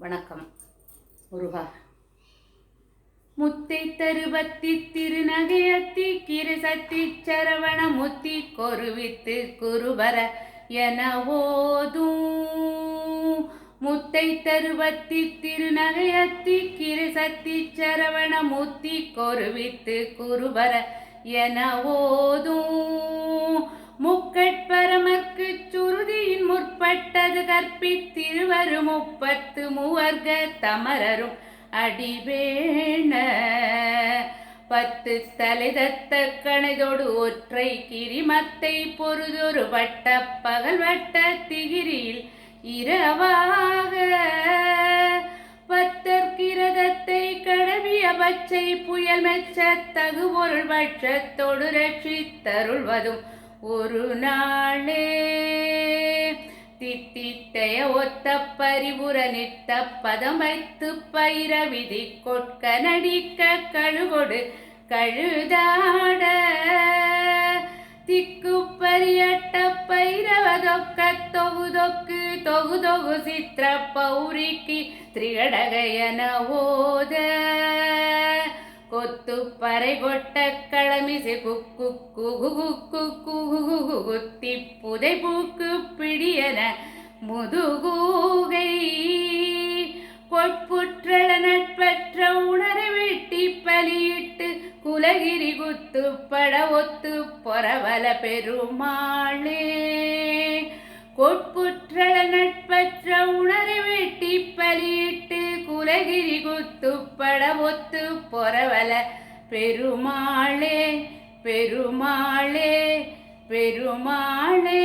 வணக்கம். முருகா முத்தை தருபத்தி திருநகையத்தி கிருசத்தி சரவண முத்தி கொருவித்து குருவர என ஓதும் முத்தை தருபத்தி திருநகையத்தி கிருசத்தி சரவண முத்தி கொருவித்து குருவர என ஓதும் முற்பட்டது கற்பித்திருவரு முப்பத்து மூவர்க தமரரும் அடிவேண பத்து தலை தத்த கணைதொடு ஒற்றை கிரிமத்தை பொருதொரு வட்ட பகல் வட்ட திகிரியில் இரவாக. பத்தற்கிரதத்தை கடவிய பச்சை புயல் மெச்ச தகுபொருள் பட்சத்தோடு ரட்சித்தருள்வதும் ஒரு நாளே. தித்தித்தைய ஒத்த பரிபுர நித்த பதம் வைத்து பயிர விதி கொட்க நடிக்க கழுகொடு கழுதாட. திக்கு பரியட்ட பைரவதொக்க தொகுதொக்கு தொகுதொகு சித்திர பௌரிக்கு திரிகடகையன ஓத. கொத்து பறை கொட்ட களமிசை குக்கு குகு குக்கு குகு குத்தி புதை பூக்கு விடியல முதுகூகை. கொட்புற்றள நட்பற்ற உணரை வெட்டி பலியிட்டு குலகிரி குத்து பட ஒத்து பொறவல பெருமாளே. கொட்புற்றள நட்பற்ற உணரை வெட்டி பலியிட்டு குலகிரி குத்து பட ஒத்து பொறவல பெருமாளே பெருமாளே பெருமாளே.